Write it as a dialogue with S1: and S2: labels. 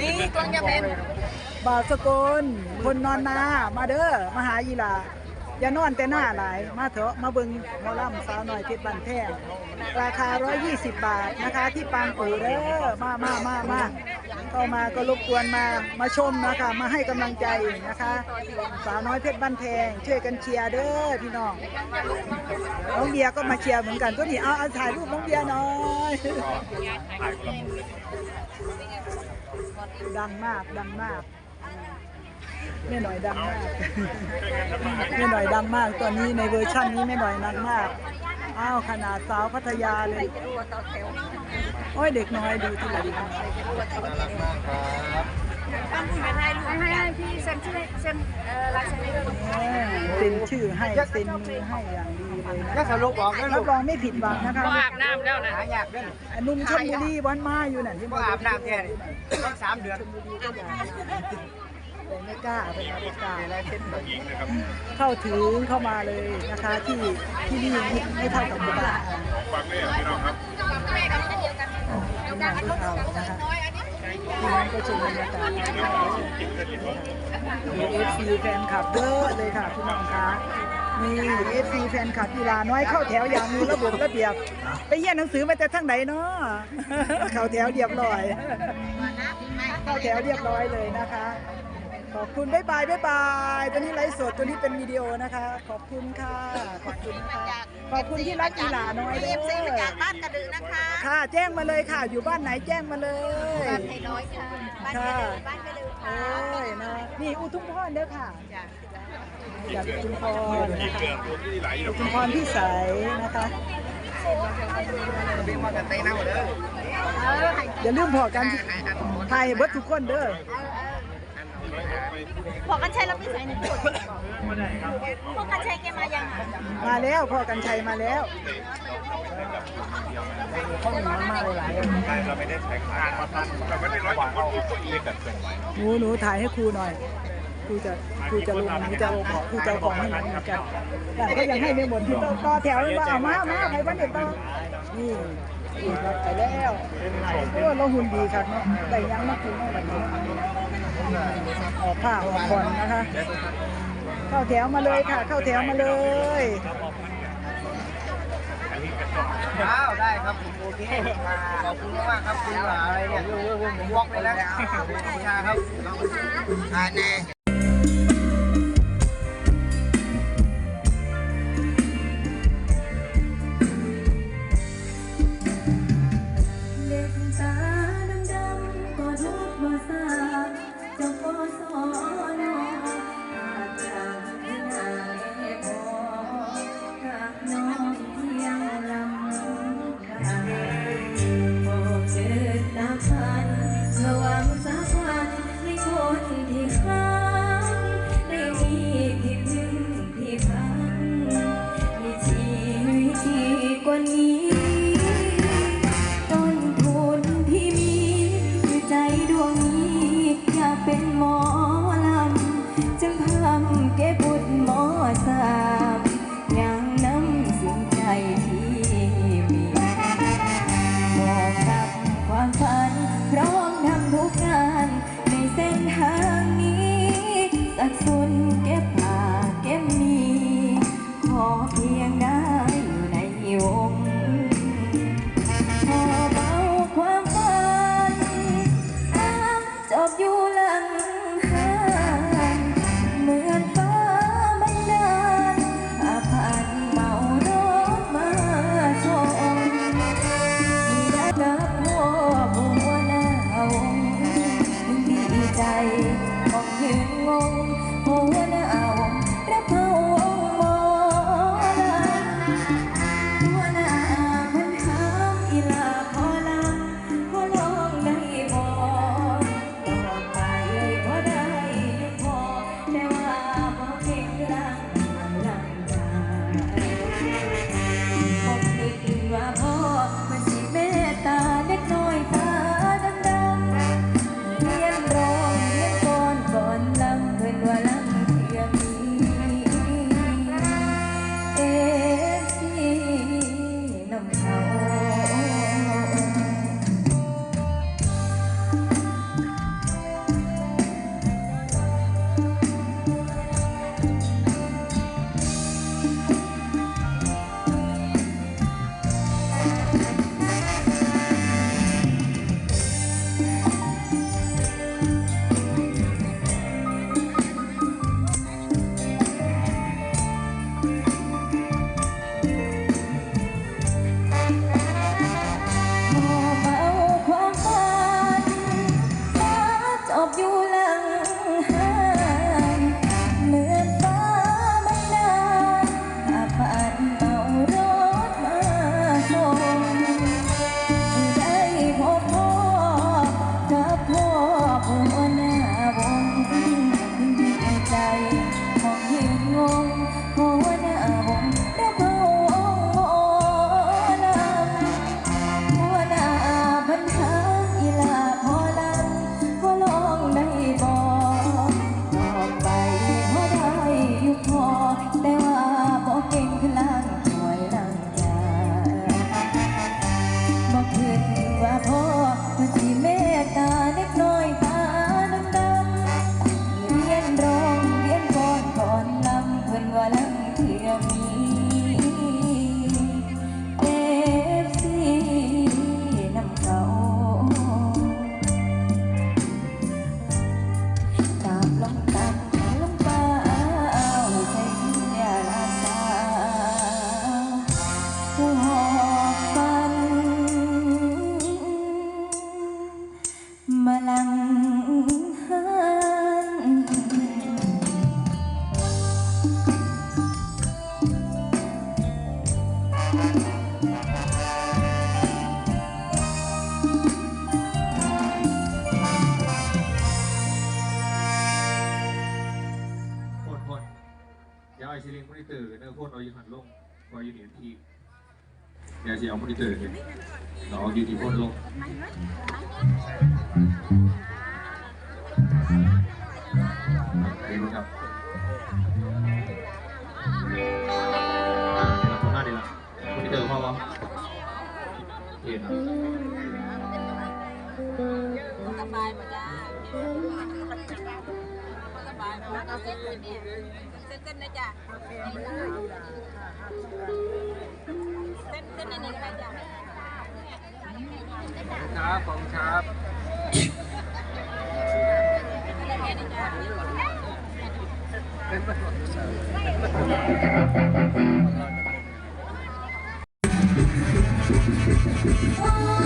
S1: นี่ตัวจะเป็น
S2: บ่าวสกลคนนอนนา มาเด้อมาหาอีหลาอย่านอนแต่หน้าหลาย มาเถอะมาเบิงหมอลำสาวหน่อยเพชรบันแท่งราคา 120 บาทนะคะ ที่ปางปูเด้อมามามามาเข้ามาก็รบกวนมามาชมนะคะ มาให้กำลังใจนะคะ สาวน้อยเพชรบ้านแพงช่วยกันเชียร์เด้อพี่น้องน้องเบียก็มาเชียร์เหมือนกันตัวนี้เอาเอาถ่ายรูปน้องเบียหน่อย ดังมาก ดังมากแม่หน่อยดังมากแม่หน่อยดังมาก ตอนนี้ในเวอร์ชันนี้แม่หน่อยดังมาก อ้าวขนาดสาวพัทยาเลย โอ้ยเด็กน้อยดูที่ไหนดี
S1: ต้องคุณเเซ็นชื่อเซ็นเอ่อลายเซ็นให้ด้วย
S2: เซ็นชื่อให้เซ็นมือให้อย่างดีเลยนะ
S3: ก็สรุปออกแล้ว
S2: รั
S3: ลู
S2: บ
S3: ก
S2: รองไม่ผิดหวังนะคะ
S1: ก็อาบน้ำแล้วนะ
S3: หายากเด้อ
S2: อันนุ่มชลบุรีวันมาอยู่น่ะที่
S3: บ่อาบน้ำแค่นี้ต้องสามเดือน
S2: แต่ไม่กล้าเป็นไม่กล้า
S3: อะไรเช่นแบบ
S2: เข้าถึงเข้ามาเลยนะคะ ที่ที่นี่ไม่เท่ากับหมู่บ้าน
S4: ฟังเลยพี่น้องครับ
S2: ที่นั่นที่เอานะคะ ที่นั้นก็ชมบรรยากาศมีเอฟซีแฟนคลับเยอะเลยค่ะพี่น้องคะมีเอฟซีแฟนคลับกีฬาน้อยเข้าแถวอย่างมีระบบระเบียบ ไปเยี่ยนหนังสือมาแต่ทั้งไหนเนาะเข้าแถวเรียบร้อย เข้าแถวเรียบร้อยเลยนะคะ ขอบคุณบ๊ายบายบ๊ายบายตัวนี้ไลฟ์สดตัวนี้เป็นวิดีโอนะคะ ขอบคุณค่ะ ขอบคุณนะคะขอบคุณที่รักกีฬาน้อยเด้
S1: เอฟซีมาจาก
S2: อ
S1: บ้านกระดือนะคะ
S2: ค่ะ แจ้งมาเลยค่ะ อยู่บ้านไหนแจ้งมาเลย
S1: บ้านไทยน้อยค่ะบ้านกระดือบ้านกระดือ
S2: โอ้
S1: ค่ะ
S2: ยนะนี่อุทุมพรเด้อค่ะจากอุทุมพรนะคะอุทุมพรพี่ใสยนะคะ
S3: เป็นมอเตอร์ไซค์น้ำเด้อ
S2: อย่าลืมพอกันถ่ายให้เบิดทุกคนเด้อ
S1: พอกันใช้เราไม่ใส่หนึ่งคนพอกันใช้แกมายังอะ
S2: มาแล้วพ่อกันชัยมาแล้วข้องหนูมาหลาย
S4: เราไม่ได้ใช้งานมาตั้งแต่ไม่ได้ร้อยกว่าคนก็อีกแต่เป็นไว้
S2: ๆหนูหนูถ่ายให้ครูหน่อยครูจะครูจะลงครูจะเอาของครูจะเอาของให้หนูเหมือนกันแต่ก็ยังให้ไม่หมดที่ต้องต่อแถวเลยว่าเอามามาใครบ้านเด็กต้องนี่นี่รับไปแล้วเพราะว่าเราหุ่นดีครับเนาะแต่ยังไม่กินเนาะวันนี้ ออกผ้าออกผ่อนนะคะ เข้าแถวมาเลยค่ะ เข้าแถวมาเลย
S3: อ้าวได้ครับผมโอเคขอบคุณมากครับคุณหลาอะไรเนี่ยผมวอกไปแล้วขอบคุณชาครับอ่าแน่
S5: สักสุนเก็บผาเก็บมี ขอเพียงได้อยู่ในวงพอเบาความฝันน้ำจบอยู่หลังห้างเหมือนฟ้าบันดาลอาพันเมารถมาชมมีได้กับพ่อบัวหน้าวงดีใจมองยืนงง นิ
S6: เตอร์เนื้อโคตรเอาอยู่หันลงคอยอยู่เหนียนทีเดี๋ยวจะเอามอนิเตอร์เห็นเราเอาอยู่ที่คตรลงไหมครับอ่าเดี๋ยวเราทำหน้าดีละมอนิเตอร์พ่อวะเห็นอะ
S2: สบายมาจ้ เอาเส้นเลยเนี่ยเส้นเส้นนะจ้ะเส้นเส้นอันนี้ก็ได้จ้ะ
S7: ครับขอบคุณครับ
S2: อะไรแค่นี้จ้ะ
S3: โ